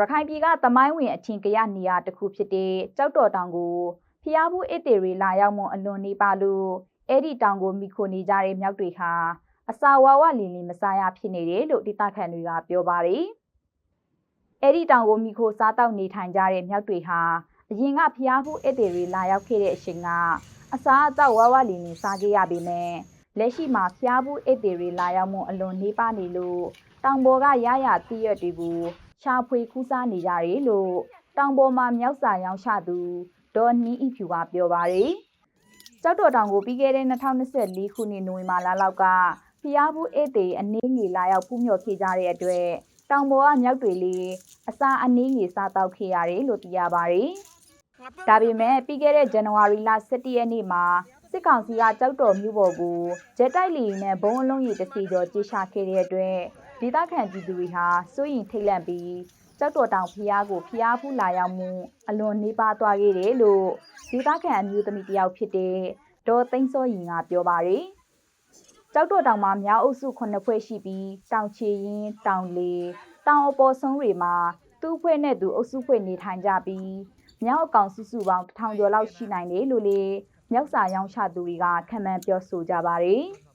ရခိုင်ပြည်ကသမိုင်းဝင်အထင်ကရနေရာတစ်ခုဖြစ်တဲ့ကြောက်တော်တောင်ကိုဖျားဘူးအစ်တေတွေလာရောက်မွန်အလွန်နေပါလို့အဲ့ဒီတောင်ကိုမိခိုနေကြတဲ့မြောက်တွေဟာအစာဝါဝလီလီမစားရဖြစ်နေတယ်လို့ဒေသခံတွေကပြောပါတယ်။အဲ့ဒီတောင်ကိုမိခိုစားတောက်နေထိုင်ကြတဲ့မြောက်တွေဟာအရင်ကဖျားဘူးအစ်တေတွေလာရောက်ခဲ့တဲ့အချိန်ကအစာအသောက်ဝါဝလီလီစားခဲ့ရပေမဲ့လက်ရှိမှာဖျားဘူးအစ်တေတွေလာရောက်မွန်အလွန်နေပါနေလို့တောင်ပေါ်ကရရတည့်ရွက်တွေကို ရှာဖွေခူးစားနေကြတယ်လို့တောင်ပေါ်မှာမြောက်စာရောင်းချသူဒေါ်နီးအီဖြူကပြောပါတယ်။ကျောက်တော်တောင်ကိုပြီးခဲ့တဲ့2024ခုနှစ်နိုဝင်ဘာလလောက်ကဖျားဘူးဧည့်သည်အနေငယ်လာရောက်ဖူးမြော်ခဲ့ကြတဲ့အတွက်တောင်ပေါ်ကမြောက်တွေလေးအစာအနေငယ်စားတောက်ခဲ့ရတယ်လို့သိရပါတယ်။ဒါပေမဲ့ပြီးခဲ့တဲ့ဇန်နဝါရီလ17ရက်နေ့မှာစစ်ကောင်စီကကြောက်တော်မြို့ပေါ်ကိုဂျက်တိုက်လီနဲ့ဘုံအလုံးရည်တစ်စီကျော်ကြေရှာခဲ့တဲ့အတွက် ဒေသခံပြည်သူတွေဟာစိုးရင်ထိတ်လန့်ပြီးကြောက်တော်တောင်ဖျားကိုဖျားဖူးလာရောက်မှုအလွန်နေပါသွားခဲ့တယ်လို့ဒေသခံအမျိုးသမီးတစ်ယောက်ဖြစ်တဲ့ဒေါ်သိန်းစောရင်ကပြောပါတယ်။ကြောက်တော်တောင်မှာမြောက်အုပ်စု9ဖွဲ့ရှိပြီးတောင်ချီရင်တောင်လေတောင်အပေါ်ဆုံးတွေမှာသူ့ဖွဲ့နဲ့သူအုပ်စုဖွဲ့နေထိုင်ကြပြီးမြောက်အကောင်စုစုပေါင်း1000ကျော်လောက်ရှိနိုင်တယ်လို့လေမြောက်စာရောင်းချသူတွေကခံမှန်းပြောဆိုကြပါတယ်။